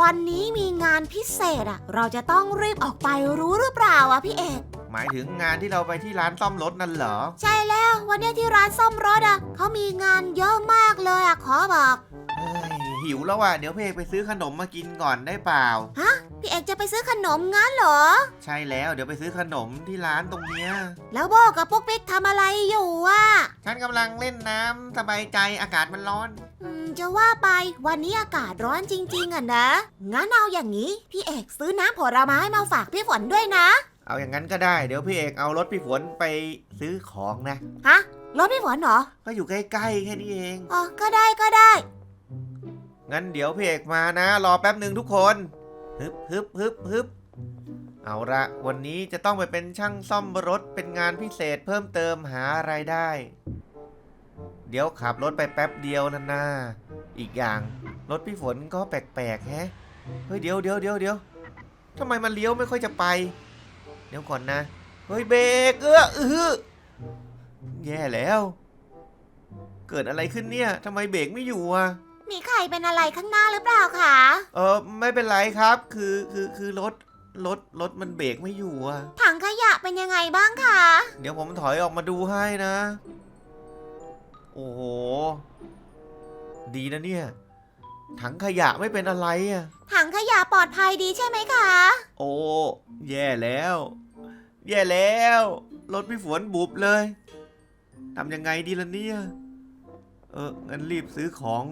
วันนี้มีงานพิเศษอะเราจะต้องรีบออกไปรู้หรือเปล่าอะพี่เอก หมายถึงงานที่เราไปที่ร้านซ่อมรถนั่นเหรอ ใช่แล้ววันนี้ที่ร้านซ่อมรถอะเขามีงานเยอะมากเลยอะขอบอกเฮ้ยหิวแล้วว่ะ เดี๋ยวพี่เอกไปซื้อขนมมากินก่อนได้เปล่า พี่เอกจะไปซื้อขนมงั้นเหรอ ใช่แล้วเดี๋ยวไปซื้อขนมที่ร้านตรงเนี้ย แล้วโบกับปุ๊กปิ๊กทำอะไรอยู่อะฉันกำลังเล่นน้ำสบายใจอากาศมันร้อน อืม จะว่าไปวันนี้อากาศร้อนจริง ๆอะนะ งั้นเอาอย่างนี้ พี่เอกซื้อน้ำผลไม้มาฝากพี่ฝนด้วยนะ เอาอย่างนั้นก็ได้เดี๋ยวพี่เอกเอารถพี่ฝนไปซื้อของนะ ฮะ รถพี่ฝนเหรอ ก็อยู่ใกล้ๆแค่นี้เอง อ๋อ ก็ได้ก็ได้ งั้นเดี๋ยวพี่เอกมานะ รอแป๊บหนึ่งทุกคนฮึบฮึบฮึบฮึบเอาละวันนี้จะต้องไปเป็นช่างซ่อมรถเป็นงานพิเศษเพิ่มเติมหาไรายได้ เดี๋ยวขับรถไปแป๊บเดียวนะนะอีกอย่างรถพี่ฝนก็แปลกๆแฮะ เฮ้ยเดี๋ยวเดี๋ยวเดี๋ยวเดี๋ยวทำไมมันเลี้ยวไม่ค่อยจะไป เดี๋ยวก่อนนะ เฮ้ยเบรกเออเออแย่แล้ว เกิดอะไรขึ้นเนี่ยทำไมเบรกไม่อยู่อะ มีใครเป็นอะไรข้างหน้าหรือเปล่าคะเออไม่เป็นไรครับ คือคือคือรถรถรถมันเบรกไม่อยู่อะถังขยะเป็นยังไงบ้างคะ เดี๋ยวผมถอยออกมาดูให้นะ โอ้โห ดีนะเนี่ย ถังขยะไม่เป็นอะไรอะถังขยะปลอดภัยดีใช่ไหมคะ โอ้ แย่แล้ว แย่แล้ว รถพี่ฝนบุบเลย ทำยังไงดีล่ะเนี่ย เอองั้นรีบซื้อของ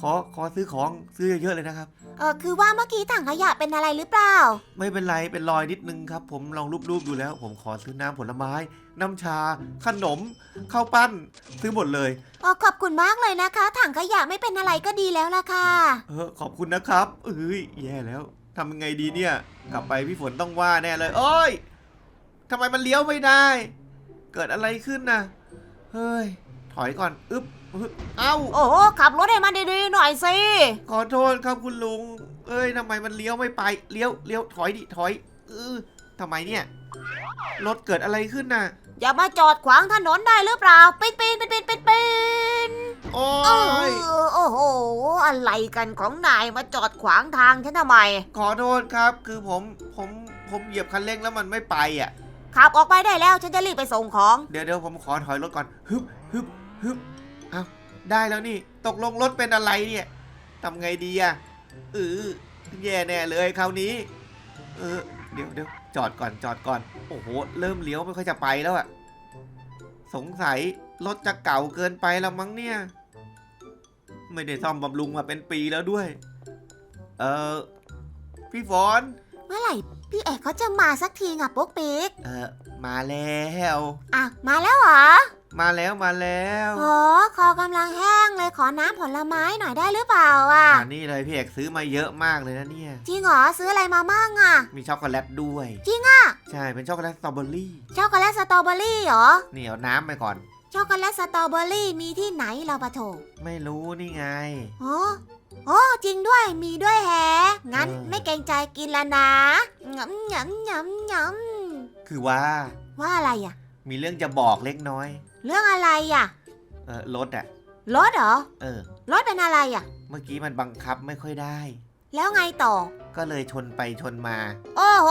ขอ ขอซื้อของซื้อเยอะๆเลยนะครับ เออคือว่าเมื่อกี้ถังขยะเป็นอะไรหรือเปล่า ไม่เป็นไรเป็นรอยนิดนึงครับ ผมลองรูปๆดูแล้ว ผมขอซื้อน้ำผลไม้ น้ำชา ขนมข้าวปั้น ซื้อหมดเลยเออขอบคุณมากเลยนะคะ ถังขยะไม่เป็นอะไรก็ดีแล้วล่ะค่ะ เออขอบคุณนะครับเอ้ยแย่แล้วทำยังไงดีเนี่ย กลับไปพี่ฝนต้องว่าแน่เลยโอ้ยทำไมมันเลี้ยวไม่ได้ เกิดอะไรขึ้นนะเฮ้ย ถอยก่อน อึ๊บอึ๊บ เอ้า โอ้โหขับรถให้มันดีๆหน่อยสิขอโทษครับคุณลุง เอ้ยทำไมมันเลี้ยวไม่ไป เลี้ยว เลี้ยว ถอยดิ ถอย เออทำไมเนี่ย รถเกิดอะไรขึ้นน่ะ อย่ามาจอดขวางถนนได้หรือเปล่าปีนปีนปีนปีนปีนปีนโอ้เอยอโอ้โห อะไรกันของนายมาจอดขวางทางฉันทำไม ขอโทษครับ คือผม ผม ผมเหยียบคันเร่งแล้วมันไม่ไปอะ ขับออกไปได้แล้วฉันจะรีบไปส่งของ เดี๋ยวเดี๋ยวผมขอถอยรถก่อน ฮึบฮึบฮึบเอา ได้แล้วนี่ ตกลงรถเป็นอะไรเนี่ยทำไงดีอะเออแย่แน่เลยคราวนี้ เออ เดี๋ยวเดี๋ยวจอดก่อนจอดก่อน โอ้โห เริ่มเลี้ยวไม่ค่อยจะไปแล้วอะสงสัยรถจะเก่าเกินไปแล้วมั้งเนี่ย ไม่ได้ซ่อมบำรุงมาเป็นปีแล้วด้วย เออพี่ฝนเมื่อไหร่พี่เอกเขาจะมาสักทีอะปุ๊กปิ๊ก เออมาแล้ว อะ มาแล้วเหรอ มาแล้วมาแล้วโอ้คอกำลังแห้งเลยขอน้ำผลไม้หน่อยได้หรือเปล่าอะ อ่านี่เลยพี่เอกซื้อมาเยอะมากเลยนะเนี่ย จริงเหรอซื้ออะไรมามั่งอะ มีช็อกโกแลตด้วย จริงอะ ใช่เป็นช็อกโกแลตสตรอเบอรี่ช็อกโกแลตสตรอเบอรี่เหรอ นี่เอาน้ำไปก่อน ช็อกโกแลตสตรอเบอรี่มีที่ไหนเราปะโถไม่รู้นี่ไง โอ้โอ้จริงด้วยมีด้วยแฮะงั้นเออ ไม่เกรงใจกินแล้วนะงำงำงำงคือว่าำว่าอะไรอะ มีเรื่องจะบอกเล็กน้อย เรื่องอะไรอะเออรถอะรถเหรอเออ รถเป็นอะไรอะ เมื่อกี้มันบังคับไม่ค่อยได้ แล้วไงต่อ ก็เลยชนไปชนมา โอ้โห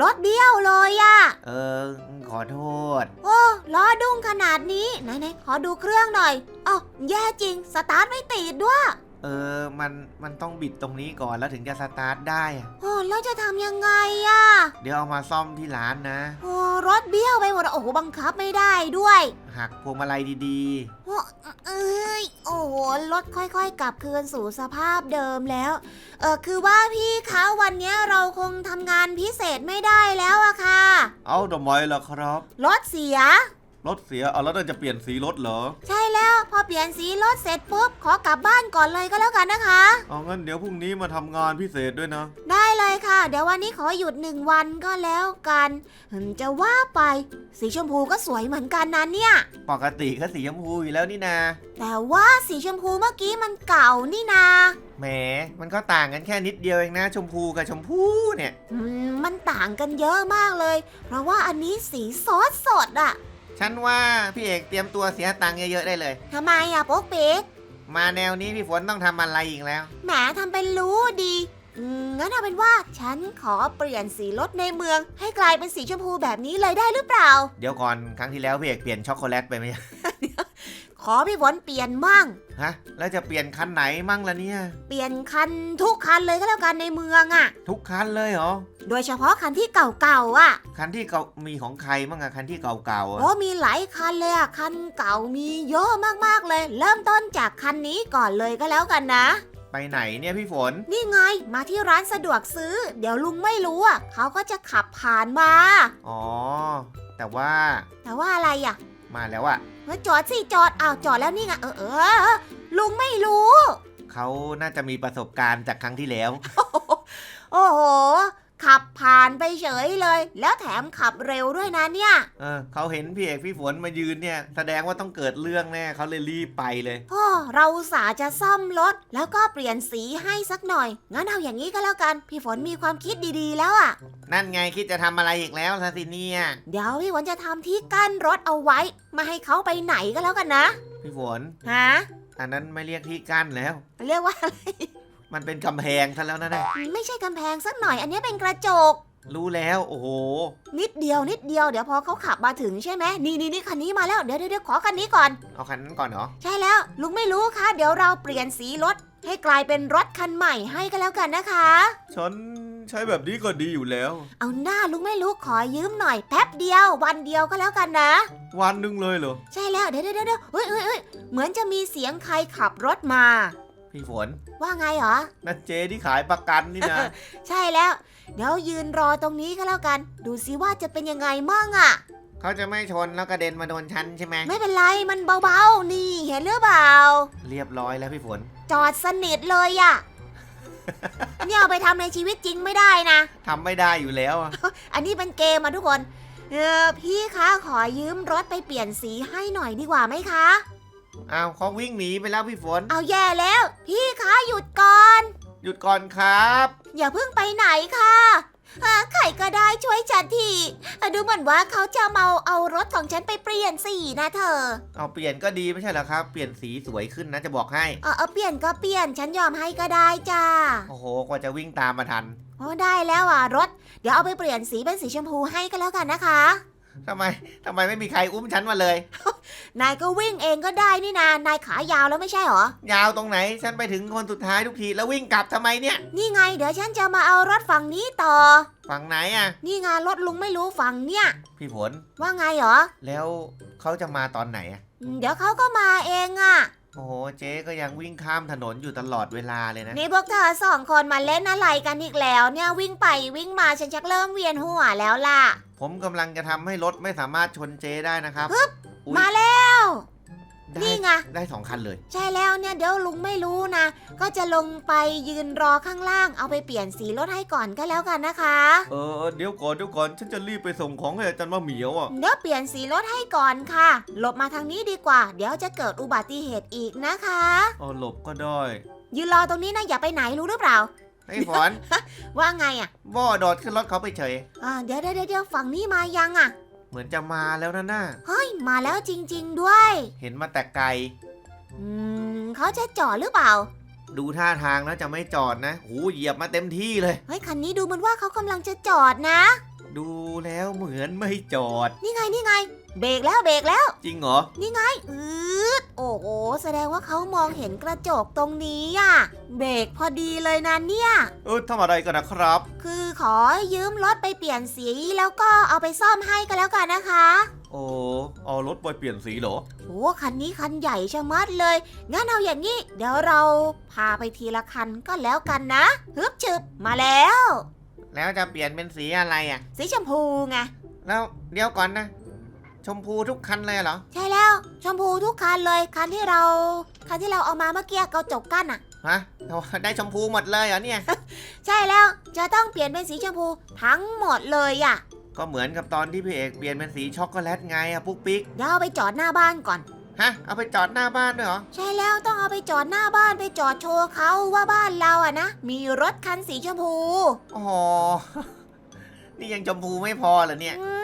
รถเบี้ยวเลยอะ เออ ขอโทษ โอ้ล้อดุ้งขนาดนี้ ไหนๆขอดูเครื่องหน่อยอ้าวแย่จริง สตาร์ทไม่ติดด้วย เออ มัน มันต้องบิดตรงนี้ก่อนแล้วถึงจะสตาร์ทได้อะโอ้แล้วจะทำยังไงอะเดี๋ยวเอามาซ่อมที่ร้านนะ โอ้รถเบี้ยวไปหมดโอ้โหบังคับไม่ได้ด้วยหักพวงมาลัยดีโอ้เอ้ยโอ้โหรถค่อยๆ กลับคืนสู่สภาพเดิมแล้ว เออคือว่าพี่คะวันเนี้ยเราคงทำงานพิเศษไม่ได้แล้วอะค่ะ ๆ เอาทำไมล่ะครับ รถเสีย รถเสีย เอาแล้วจะเปลี่ยนสีรถเหรอ ใช่แล้วพอ เปลี่ยนสีรถเสร็จปุ๊บขอกลับบ้านก่อนเลยก็แล้วกันนะคะ เอางั้นเดี๋ยวพรุ่งนี้มาทำงานพิเศษด้วยนะ ได้เลยค่ะ เดี๋ยววันนี้ขอหยุดหนึ่งวันก็แล้วกันอืมจะว่าไป สีชมพูก็สวยเหมือนกันนะเนี่ย ปกติก็สีชมพูอยู่แล้วนี่นาแต่ว่าสีชมพูเมื่อกี้มันเก่านี่นา แหม มันก็ต่างกันแค่นิดเดียวเองนะชมพูกับชมพูเนี่ย อืมมันต่างกันเยอะมากเลย เพราะว่าอันนี้สีสดสดๆอะ ฉันว่าพี่เอกเตรียมตัวเสียตังค์เยอะๆได้เลย ทำไมอะโป๊กปิ๊กมาแนวนี้พี่ฝนต้องทำอะไรอีกแล้ว แหมทำเป็นรู้ดีอืมงั้นเอาเป็นว่าฉันขอเปลี่ยนสีรถในเมือง ให้กลายเป็นสีชมพูแบบนี้เลยได้หรือเปล่า เดี๋ยวก่อนครั้งที่แล้วพี่เอกเปลี่ยนช็อกโกแลตไปไหม ขอพี่ฝนเปลี่ยนมั่งฮะ แล้วจะเปลี่ยนคันไหนมั่งล่ะเนี่ย เปลี่ยนคันทุกคันเลยก็แล้วกันในเมืองอะ่ะ ทุกคันเลยเหรอ โดยเฉพาะคันที่เก่าๆอะ คันที่เก่ามีของใครมั่งอะคันที่เก่าๆอะโอ้มีหลายคันเลยอะคันเก่ามีเยอะมากๆเลย เริ่มต้นจากคันนี้ก่อนเลยก็แล้วกันนะ ไปไหนเนี่ยพี่ฝน นี่ไงมาที่ร้านสะดวกซื้อ เดี๋ยวลุงไม่รู้อะเขาก็จะขับผ่านมา อ๋อ แต่ว่า แต่ว่าอะไรอะ มาแล้วอะเฮ้ยจอดสิจอดอ้าวจอดแล้วนี่ไงเออเออเออลุงไม่รู้ เขาน่าจะมีประสบการณ์จากครั้งที่แล้ว โอ้โห ขับผ่านไปเฉยเลย แล้วแถมขับเร็วด้วยนะเนี่ย เออเขาเห็นพี่เอกพี่ฝนมายืนเนี่ย แสดงว่าต้องเกิดเรื่องแน่เขาเลยรีบไปเลยโอ้เราอุตสาห์จะซ่อมรถ แล้วก็เปลี่ยนสีให้สักหน่อย งั้นเอาอย่างนี้ก็แล้วกัน พี่ฝนมีความคิดดีๆแล้วอะ นั่นไงคิดจะทำอะไรอีกแล้วซาซิเนี่ยเดี๋ยวพี่ฝนจะทำที่กั้นรถเอาไว้ ไม่ให้เขาไปไหนก็แล้วกันนะพี่ฝน ฮะอันนั้นไม่เรียกที่กั้นแล้ว เรียกว่าอะไร มันเป็นกำแพงซะแล้วนะเนี่ยไม่ใช่กำแพงสักหน่อย อันนี้เป็นกระจก รู้แล้ว โอ้โห นิดเดียวนิดเดียวเดี๋ยวพอเขาขับมาถึงใช่ไหมนี่นี่นี่คันนี้มาแล้วเดี๋ยวเดี๋ยวเดี๋ยวขอคันนี้ก่อน เอาคันนั้นก่อนเหรอ ใช่แล้วลุงไม่รู้ค่ะ เดี๋ยวเราเปลี่ยนสีรถ ให้กลายเป็นรถคันใหม่ให้ก็แล้วกันนะคะ ฉันใช้แบบนี้ก็ดีอยู่แล้ว เอาหน้าลุงไม่รู้ขอยืมหน่อยแป๊บเดียว วันเดียวก็แล้วกันนะ วันหนึงเลยเหรอ ใช่แล้วเดี๋ยวเดี๋ยวเดี๋ยวเฮ้ยเฮ้ยเฮ้ยเหมือนจะมีเสียงใครขับรถมา พี่ฝนว่าไงเหรอ นั่นเจที่ขายประกันนี่นะ ใช่แล้ว เดี๋ยวยืนรอตรงนี้ก็แล้วกัน ดูซิว่าจะเป็นยังไงมั่งอะ่ะ เขาจะไม่ชนแล้วกระเด็นมาโดนฉันใช่ไหมไม่เป็นไรมันเบาๆ นี่เห็นหรือเปล่า เรียบร้อยแล้วพี่ฝนจอดสนิทเลยอะ่ะ เนี่ยเอาไปทำในชีวิตจริงไม่ได้นะ ทำไม่ได้อยู่แล้วอะอันนี้เป็นเกมมาทุกคน เออพี่คะขอยืมรถไปเปลี่ยนสีให้หน่อยดีกว่าไหมคะ อ้าวเขาวิ่งหนีไปแล้วพี่ฝน เอาแย่แล้ว พี่คะหยุดก่อน หยุดก่อนครับ อย่าเพิ่งไปไหนค่ะอ่าใครก็ได้ช่วยฉันทีอะดูเหมือนว่าเขาจะมาเอารถของฉันไปเปลี่ยนสีนะเธอเอาเปลี่ยนก็ดีไม่ใช่เหรอครับ เปลี่ยนสีสวยขึ้นนะจะบอกให้ เออเออเปลี่ยนก็เปลี่ยนฉันยอมให้ก็ได้จ้าโอ้โหกว่าจะวิ่งตามมาทันโอ้ได้แล้วอะรถ เดี๋ยวเอาไปเปลี่ยนสีเป็นสีชมพูให้ก็แล้วกันนะคะ ทำไมทำไมไม่มีใครอุ้มฉันมาเลย นายก็วิ่งเองก็ได้นี่นานายขายาวแล้วไม่ใช่เหรอ ยาวตรงไหน ฉันไปถึงคนสุดท้ายทุกทีแล้ววิ่งกลับทำไมเนี่ย นี่ไง เดี๋ยวฉันจะมาเอารถฝั่งนี้ต่อ ฝั่งไหนอะ นี่ไงรถลุงไม่รู้ฝั่งเนี่ย พี่ฝนว่าไงเหรอ แล้วเขาจะมาตอนไหนอะอืมเดี๋ยวเขาก็มาเองอะ โอ้โหเจ๊ก็ยังวิ่งข้ามถนนอยู่ตลอดเวลาเลยนะ นี่พวกเธอสองคนมาเล่นอะไรกันอีกแล้ว เนี่ยวิ่งไปวิ่งมาฉันชักเริ่มเวียนหัวแล้วล่ะ ผมกำลังจะทำให้รถไม่สามารถชนเจ๊ได้นะครับฮึบอุ๊ย มาแล้วได้ นี่ไง ได้สองคันเลย ใช่แล้วเนี่ยเดี๋ยวลุงไม่รู้นะ ก็จะลงไปยืนรอข้างล่างเอาไปเปลี่ยนสีรถให้ก่อนก็แล้วกันนะคะเออเดี๋ยวก่อนเดี๋ยวก่อนฉันจะรีบไปส่งของให้อาจารย์มะเหมียวอะเดี๋ยวเปลี่ยนสีรถให้ก่อนค่ะ หลบมาทางนี้ดีกว่า เดี๋ยวจะเกิดอุบัติเหตุอีกนะคะอ๋อหลบก็ได้ยืนรอตรงนี้นะอย่าไปไหนรู้หรือเปล่าไอ้ฝนว่าไงอะบ่อโดดขึ้นรถเขาไปเฉยอ่าเดี๋ยวเดี๋ยวเดี๋ยวฝั่งนี้มายังอะ เหมือนจะมาแล้วนะน่าเฮ้ย มาแล้วจริง ๆด้วย เห็นมาแต่ไกล อืมเขาจะจอดหรือเปล่า ดูท่าทางแล้วจะไม่จอดนะหูเหยียบมาเต็มที่เลย เฮ้ย คันนี้ดูเหมันว่าเขากำลังจะจอดนะ ดูแล้วเหมือนไม่จอด นี่ไง นี่ไง เบรกแล้ว เบรกแล้ว จริงเหรอ นี่ไงอืด โอ้โหแสดงว่าเขามองเห็นกระจกตรงนี้อะเบรกพอดีเลยนะเนี่ย เออทำอะไรกันนะครับ คือขอยืมรถไปเปลี่ยนสีแล้วก็เอาไปซ่อมให้ก็แล้วกันนะคะ โอ้เอารถไปเปลี่ยนสีเหรอ โอ้คันนี้คันใหญ่ชะมัดเลย งั้นเอาอย่างนี้ เดี๋ยวเราพาไปทีละคันก็แล้วกันนะฮึบฉึบมาแล้ว แล้วจะเปลี่ยนเป็นสีอะไรอะ สีชมพูไง แล้วเดี๋ยวก่อนนะ ชมพูทุกคันเลยเหรอ ใช่แล้ว ชมพูทุกคันเลยคันที่เราคันที่เราเอามาเมื่อกี้กระจกกั้นอะฮะโอ้ได้ชมพูหมดเลยเหรอเนี่ย ใช่แล้วจะต้องเปลี่ยนเป็นสีชมพูทั้งหมดเลยอะก็เหมือนกับตอนที่พี่เอกเปลี่ยนเป็นสีช็อกโกแลตไงอะปุ๊กปิ๊กเดี๋ยวเอาไปจอดหน้าบ้านก่อน ฮะเอาไปจอดหน้าบ้านด้วยเหรอใช่แล้วต้องเอาไปจอดหน้าบ้านไปจอดโชว์เขาว่าบ้านเราอะนะมีรถคันสีชมพูโอ้โหนี่ยังชมพูไม่พอเหรอเนี่ย อืมอือ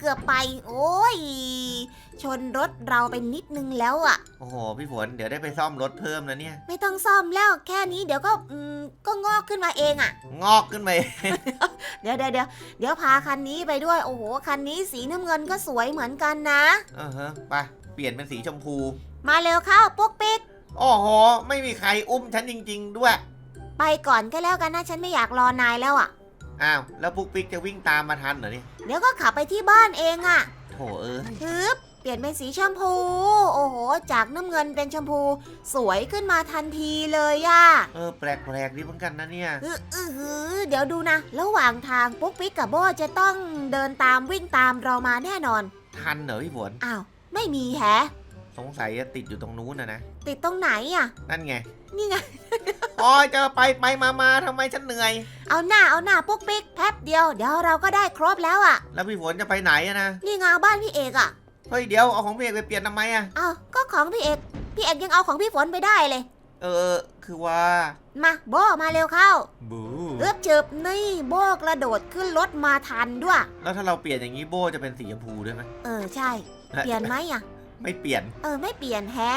เกือบไป โอ้ย ชนรถเราไปนิดนึงแล้วอะโอ้โห พี่ฝนเดี๋ยวได้ไปซ่อมรถเพิ่มนะเนี่ย ไม่ต้องซ่อมแล้วแค่นี้เดี๋ยวก็อืมก็งอกขึ้นมาเองอะงอกขึ้นมาเอง เดี๋ยวเดี๋ยวเดี๋ยวเดี๋ยวพาคันนี้ไปด้วย โอ้โห คันนี้สีน้ำเงินก็สวยเหมือนกันนะ เออฮะไปเปลี่ยนเป็นสีชมพู มาเร็วเข้าปุ๊กปิ๊ก โอ้โห ไม่มีใครอุ้มฉันจริง ๆ ด้วย ไปก่อนก็แล้วกันนะ ฉันไม่อยากรอนายแล้วอะ อ้าว แล้วปุ๊กปิ๊กจะวิ่งตามมาทันเหรอเนี่ยเดี๋ยวก็ขับไปที่บ้านเองอะโถเอ้ยฮึบเปลี่ยนเป็นสีชมพู โอ้โห จากน้ำเงินเป็นชมพู สวยขึ้นมาทันทีเลยอะเออแปลกๆดีเหมือนกันนะเนี่ย อืออือหือเดี๋ยวดูนะ ระหว่างทางปุ๊กปิ๊กกับโบจะต้องเดินตามวิ่งตามเรามาแน่นอน ทันเหรอพี่ฝนอ้าว ไม่มีแฮะ สงสัยจะติดอยู่ตรงนู้นนะนะ ติดตรงไหนอะนั่นไง นี่ไงโอ้ยเจอไปไปมามาทำไมฉันเหนื่อย เอาหน้าเอาหน้าปุ๊กปิ๊กแป๊บเดียว เดี๋ยวเราก็ได้ครบแล้วอะแล้วพี่ฝนจะไปไหนอะนะ นี่ไงบ้านพี่เอกอะเฮ้ยเดี๋ยวเอาของพี่เอกไปเปลี่ยนทำไมอะเอาก็ของพี่เอก พี่เอกยังเอาของพี่ฝนไปได้เลย เออ คือว่ามาโบมาเร็วเข้าบูเอือบจืบนี่โบกระโดดขึ้นรถมาทันด้วย แล้วถ้าเราเปลี่ยนอย่างนี้โบจะเป็นสีชมพูด้วยไหม เออใช่ เปลี่ยนไหมอะไม่เปลี่ยน เออไม่เปลี่ยนแฮะ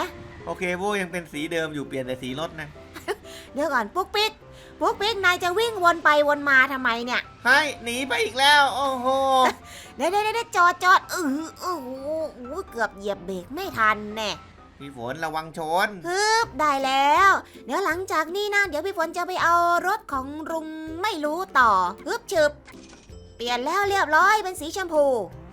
โอเคโบยังเป็นสีเดิมอยู่เปลี่ยนแต่สีรถนะเดี๋ยวก่อนปุ๊กปิ๊กปุ๊กปิ๊กนายจะวิ่งวนไปวนมาทำไมเนี่ยให้หนีไปอีกแล้ว โอ้โหเดี๋ยวเดี๋ยวเดี๋ยวจอดจอดเออเออโอ้โหเกือบเหยียบเบรกไม่ทันแน่พี่ฝนระวังชนฮึบได้แล้ว เดี๋ยวหลังจากนี้นะเดี๋ยวพี่ฝนจะไปเอารถของลุงไม่รู้ต่อฮึบฉึบเปลี่ยนแล้วเรียบร้อยเป็นสีชมพู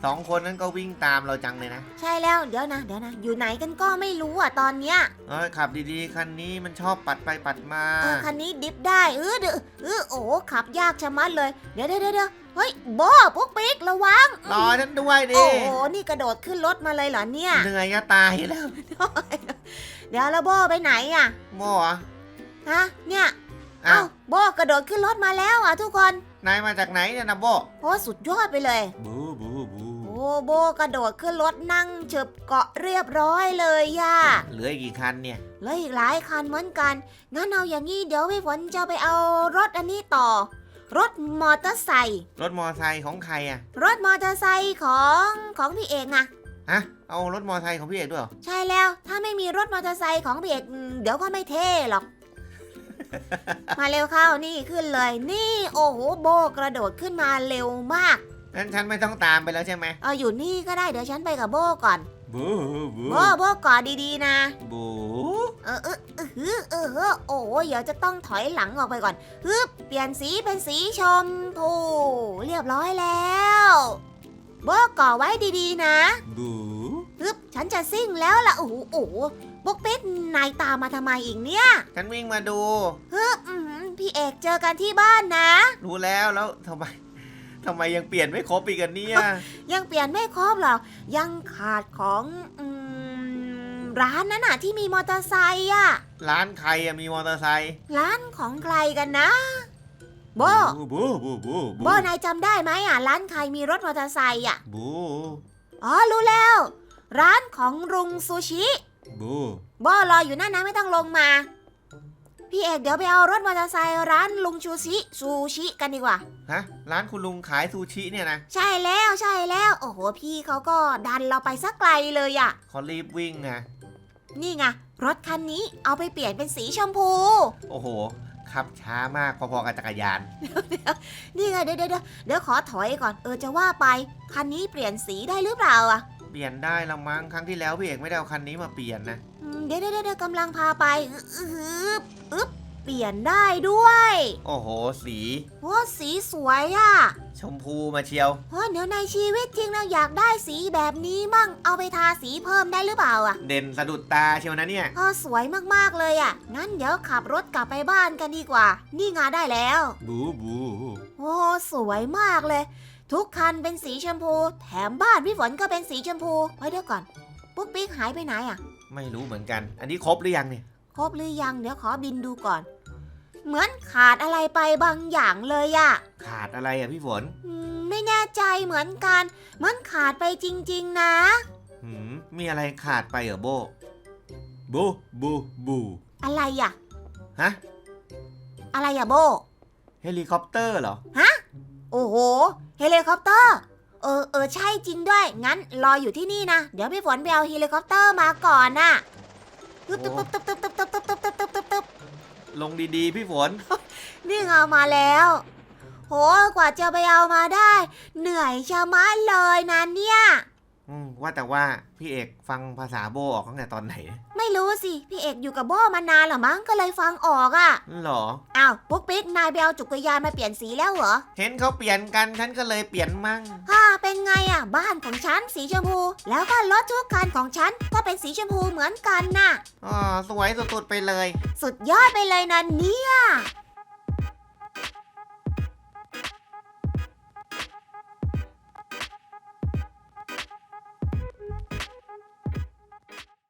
สองคนนั้นก็วิ่งตามเราจังเลยนะใช่แล้วเดี๋ยวนะเดี๋ยวนะอยู่ไหนกันก็ไม่รู้อะตอนเนี้ยเอ้ยขับดีๆ คันนี้มันชอบปัดไปปัดมาเออคันนี้ดิฟได้เออเดอเออโอ้ขับยากชะมัดเลย เดี๋ยวเดี๋ยวเดี๋ยวเฮ้ยโบปุ๊กปิ๊กระวังรอฉันด้วยดิโอ้โหนี่กระโดดขึ้นรถมาเลยเหรอเนี่ยเหนื่อยจะตายแล้วเดี๋ยวแล้วโบไปไหนอะโมเหรอฮะเนี่ยอ้าเอ้าวโบกระโดดขึ้นรถมาแล้วอะทุกคนนายมาจากไหนเนี่ยนะโบโอ้สุดยอดไปเลยบูบูบู โอ้โบกระโดดขึ้นรถนั่งเฉบเกาะเรียบร้อยเลยย่าเหลืออีกกี่คันเนี่ยเหลืออีกหลายคันเหมือนกันงั้นเอาอย่างนี้เดี๋ยวพี่ฝนจะไปเอารถอันนี้ต่อ รถมอเตอร์ไซค์รถมอไซค์ของใครอะรถมอเตอร์ไซค์ของของพี่เอกนะฮะเอารถมอไซค์ของพี่เอกด้วยเหรอใช่แล้วถ้าไม่มีรถมอเตอร์ไซค์ของพี่เอกอืมเดี๋ยวก็ไม่เท่หรอกมาเร็วเข้านี่ขึ้นเลย นี่โอ้โหโบกระโดดขึ้นมาเร็วมาก งั้นฉันไม่ต้องตามไปแล้วใช่ไหมเอออยู่นี่ก็ได้เดี๋ยวฉันไปกับโบก่อน บูบูโบโบกอดดีๆนะ บูเออเออเออเออเออเออโอ้ยเดี๋ยวจะต้องถอยหลังออกไปก่อนฮึบเปลี่ยนสีเป็นสีชมพูเรียบร้อยแล้วโบก่อไว้ดีๆนะบูฮึบฉันจะซิ่งแล้วล่ะโอ้โหโอ้โหปุ๊กปิ๊กนายตามมาทำไมอีกเนี่ยฉันวิ่งมาดูฮึบอื้อหือพี่เอกเจอกันที่บ้านนะ รู้แล้วแล้วทำไม ทำไมยังเปลี่ยนไม่ครบอีกกันเนี่ย ยังเปลี่ยนไม่ครบหรอก ยังขาดของอืมร้านนั้นน่ะที่มีมอเตอร์ไซค์อะร้านใครอะมีมอเตอร์ไซค์ร้านของใครกันนะโบบูบูบูบูโบนายจำได้ไหมอะ ร้านใครมีรถมอเตอร์ไซค์อะ บูอ๋อรู้แล้ว ร้านของรุงซูชิบูโบรออยู่นั่นนะไม่ต้องลงมา พี่เอกเดี๋ยวไปเอารถมอเตอร์ไซค์ร้านลุงชูชิซูชิกันดีกว่า ฮะ ร้านคุณลุงขายซูชิเนี่ยนะ ใช่แล้วใช่แล้ว โอ้โห พี่เขาก็ดันเราไปสักไกลเลยอะ เขารีบวิ่งไง นี่ไงรถคันนี้เอาไปเปลี่ยนเป็นสีชมพู โอ้โห ขับช้ามากพอๆกับจักรยาน นี่ไงเดี๋ยวเดี๋ยวเดี๋ยวเดี๋ยวขอถอยก่อน เออจะว่าไปคันนี้เปลี่ยนสีได้หรือเปล่าอะ เปลี่ยนได้ละมั้งครั้งที่แล้วพี่เอกไม่ได้เอาคันนี้มาเปลี่ยนนะอืมเดี๋ยวเดี๋ยวเดี๋ยวกำลังพาไปอึ๊บอึ๊บอึ๊บเปลี่ยนได้ด้วยโอ้โห สีโอ้สีสวยอะ่ะชมพูมาเชียวโอ้เดี๋ยวในชีวิตจริงเราอยากได้สีแบบนี้มั่งเอาไปทาสีเพิ่มได้หรือเปล่าอะ่ะเด่นสะดุดตาเชียวนะเนี่ย เออสวยมากๆเลยอะ่ะ งั้นเดี๋ยวขับรถกลับไปบ้านกันดีกว่า นี่งานได้แล้ว บูบู โอ้สวยมากเลย ทุกคันเป็นสีชมพู แถมบ้านพี่ฝนก็เป็นสีชมพูเฮ้ยเดี๋ยวก่อน ปุ๊กปิ๊กหายไปไหนอะ ไม่รู้เหมือนกัน อันนี้ครบหรือยังเนี่ย ครบหรือยังเดี๋ยวขอบินดูก่อน เหมือนขาดอะไรไปบางอย่างเลยอะขาดอะไรอะพี่ฝนอืมไม่แน่ใจเหมือนกัน เหมือนขาดไปจริง ๆ นะ หืมมีอะไรขาดไปเหรอโบบูบูบูอะไรอะฮะ อะไรอะโบ เฮลิคอปเตอร์เหรอ โอ้โห เฮลิคอปเตอร์ เออเออใช่จริงด้วย งั้นรออยู่ที่นี่นะ เดี๋ยวพี่ฝนไปเอาเฮลิคอปเตอร์มาก่อนน่ะตึ๊บตึ๊บตึ๊บตึ๊บตึ๊บตึ๊บตึ๊บตึ๊บตึ๊บตึ๊บตึ๊บลงดีๆ พี่ฝน นี่ไงมาแล้ว โห กว่าจะไปเอามาได้ เหนื่อยชะมัดเลยนะเนี่ย อืมว่าแต่ว่าพี่เอกฟังภาษาโบออกตั้งแต่ตอนไหนไม่รู้สิ พี่เอกอยู่กับโบมานานเหรอมั้งก็เลยฟังออกอะ่ะหรอ อ้าวปุ๊กปิ๊กนายไปเอาจักรยานมาเปลี่ยนสีแล้วเหรอเห็นเขาเปลี่ยนกันฉันก็เลยเปลี่ยนมั่งฮ่าเป็นไงอะ่ะ บ้านของฉันสีชมพู แล้วก็รถทุกคันของฉันก็เป็นสีชมพูเหมือนกันน่ะอ๋อสวยสุดๆไปเลย สุดยอดไปเลยนะเนี่ย